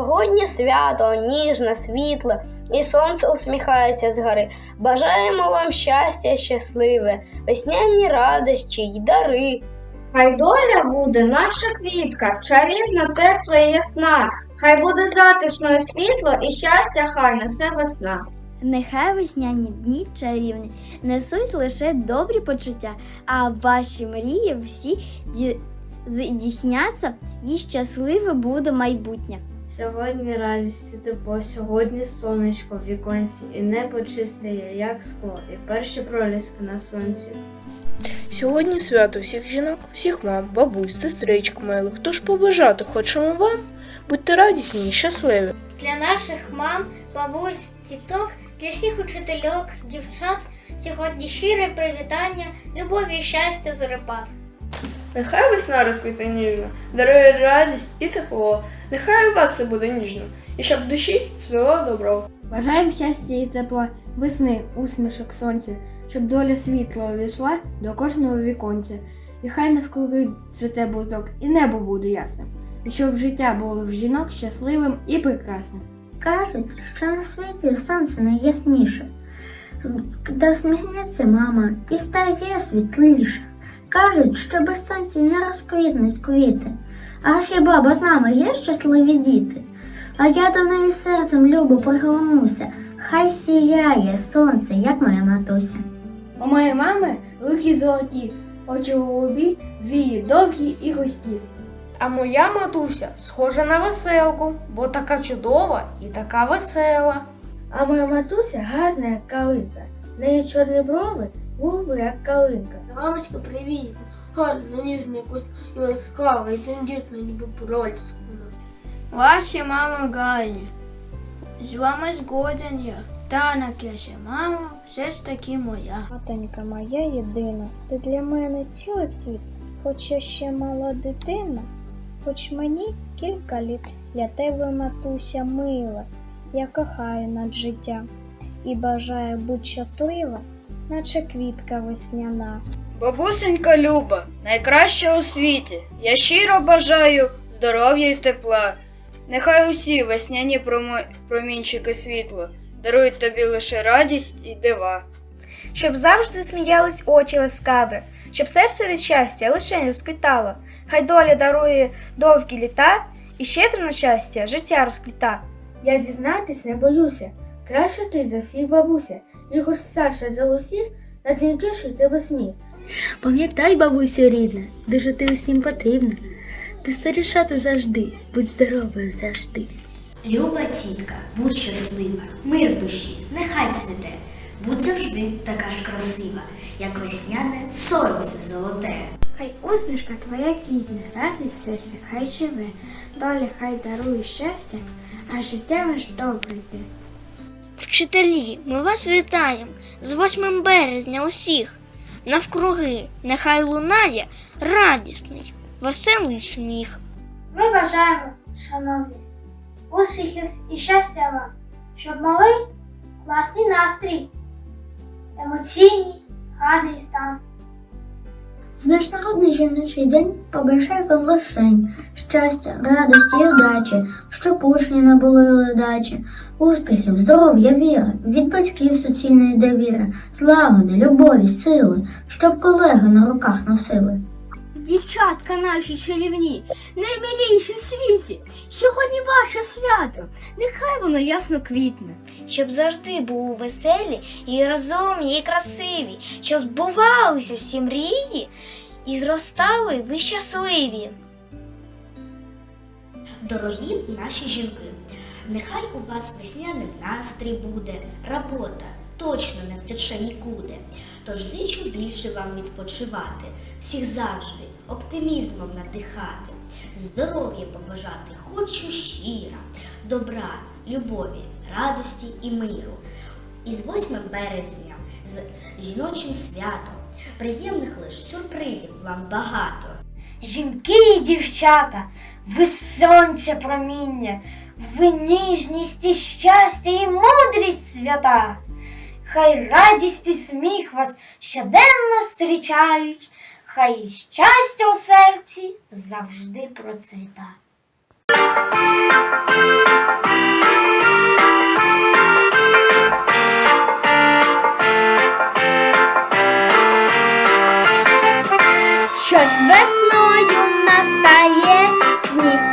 Сьогодні свято, ніжне, світле, і сонце усміхається з гори. Бажаємо вам щастя щасливе, весняні радощі й дари. Хай доля буде, наче квітка, чарівна, тепла і ясна. Хай буде затишною світло і щастя хай несе весна. Нехай весняні дні чарівні несуть лише добрі почуття, а ваші мрії всі ді- здійсняться і щасливе буде майбутнє. Сьогодні радість і тепло, сьогодні сонечко в віконці, і небо чисте як скло, і перші проліски на сонці. Сьогодні свято всіх жінок, всіх мам, бабусь, сестричок милих. Тож побажати хочемо вам. Будьте радісні і щасливі. Для наших мам, бабусь, тіток, для всіх учительок, дівчат сьогодні щире привітання, любові і щастя зорепад. Нехай весна розквіте ніжно, дарує радість і тепло. Нехай у вас все буде ніжно, і щоб в душі цвіло добро. Бажаємо щастя і тепла, весни, усмішок сонця, щоб доля світла увійшла до кожного віконця. І хай навкруги цвіте бузок, і небо буде ясним. І щоб життя було в жінок щасливим і прекрасним. Кажуть, що на світі сонце найясніше, де всміхнеться мама і стає світліше. Кажуть, що без сонця не розквітнуть квіти. А хіба без мами є щасливі діти? А я до неї серцем любо пригорнуся. Хай сіяє сонце, як моя матуся. У моєї мами руки золоті, очі голубі, вії довгі і густі. А моя матуся схожа на веселку, бо така чудова і така весела. А моя матуся гарна, як калинка. В неї чорні брови, губи, як калинка. Мамочка, привіт! Гарно, ніжно, якусь і ласкава, і тендітно, ніби прольс вона. Ваші мами гарні. З вами згоден я. Та ще мама, все ж таки моя. Матонька моя єдина, ти для мене цілий світ, хоч я ще мала дитина, хоч мені кілька літ, я тебе, матуся, мила, я кохаю над життя і бажаю бути щаслива, наче квітка весняна. Бабусенька Люба, найкраща у світі. Я щиро бажаю здоров'я і тепла. Нехай усі весняні промінчики світла дарують тобі лише радість і дива. Щоб завжди сміялись очі ласкаві, щоб серце від щастя лише розквітало. Хай доля дарує довгі літа і щедро на щастя життя розквіта. Я зізнатись не боюся. Краще ти за всіх бабуся, і хоч старша за усіх, найцінкіший тебе сміх. Пам'ятай, бабусю рідна, дуже ти усім потрібна. Ти старішати завжди, будь здоровою завжди. Люба тітка, будь щаслива, мир в душі, нехай цвіте, будь завжди така ж красива, як весняне сонце золоте. Хай усмішка твоя квітне, радість в серці хай живе, доля хай дарує щастя, а життя ваш добре йде. Вчителі, ми вас вітаємо з 8 березня усіх. Навкруги нехай лунає радісний, веселий сміх. Ми бажаємо, шановні, успіхів і щастя вам, щоб малий класний настрій, емоційний, гарний стан. В Міжнародний жіночий день побажаю вам лишень щастя, радості і удачі, щоб учні набули ледачі, успіхів, здоров'я, віри, від батьків суцільної довіри, злагоди, любові, сили, щоб колеги на руках носили. Дівчатка наші чарівні, наймиліші в світі. Сьогодні ваше свято. Нехай воно ясно квітне. Щоб завжди були веселі і розумні, і красиві, щоб збувалися всі мрії і зростали ви щасливі. Дорогі наші жінки, нехай у вас весняний настрій буде, робота точно не втече нікуди. Тож зичу більше вам відпочивати, всіх завжди оптимізмом надихати, здоров'я побажати хочу щира, добра, любові, радості і миру. І з 8 березня, з жіночим святом, приємних лиш сюрпризів вам багато. Жінки і дівчата, ви сонця проміння, ви ніжність і щастя і мудрість свята хай радість і сміх вас щоденно зустрічають, хай щастя у серці завжди процвіта. Щось весною настає сніг.